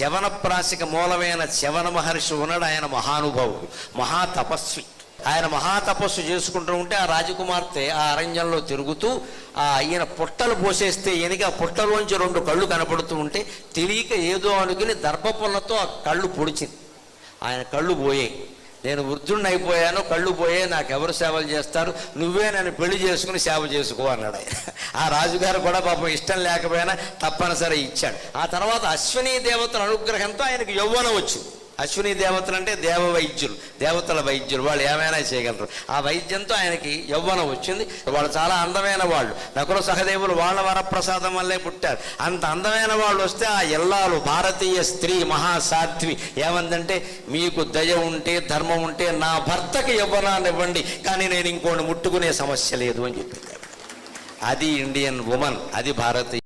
శవన ప్రాసిక మూలమైన శవన మహర్షి ఉన్నాడు ఆయన మహానుభావుడు మహాతపస్వి. ఆయన మహాతపస్సు చేసుకుంటూ ఉంటే ఆ రాజకుమార్తె ఆ అరణ్యంలో తిరుగుతూ ఆ ఈయన పుట్టలు పోసేస్తే ఈయనకి ఆ పుట్టలోంచి రెండు కళ్ళు కనపడుతూ ఉంటే తెలియక ఏదో అనుకుని దర్భపుల్లతో ఆ కళ్ళు పొడిచింది. ఆయన కళ్ళు పోయాయి. నేను వృద్ధుడిని అయిపోయాను కళ్ళు పోయే నాకు ఎవరు సేవలు చేస్తారు? నువ్వే నన్ను పెళ్ళి చేసుకుని సేవ చేసుకో అన్నాడు ఆయన. ఆ రాజుగారు కూడా పాపం ఇష్టం లేకపోయినా తప్పనిసరి ఇచ్చాడు. ఆ తర్వాత అశ్విని దేవతల అనుగ్రహంతో ఆయనకు యవ్వనం వచ్చింది. అశ్విని దేవతలు అంటే దేవ వైద్యులు దేవతల వైద్యులు వాళ్ళు ఏమైనా చేయగలరు. ఆ వైద్యంతో ఆయనకి యవ్వనం వచ్చింది. వాళ్ళు చాలా అందమైన వాళ్ళు. నకుల సహదేవులు వాళ్ళ వరప్రసాదం వల్లే పుట్టారు. అంత అందమైన వాళ్ళు వస్తే ఆ ఎల్లాలు భారతీయ స్త్రీ మహాసాధ్వి ఏమందంటే మీకు దయ ఉంటే ధర్మం ఉంటే నా భర్తకి యవ్వనాన్ని ఇవ్వండి కానీ నేను ఇంకోటి ముట్టుకునే సమస్య లేదు అని చెప్పింది అది ఇండియన్ ఉమెన్ అది భారతీయ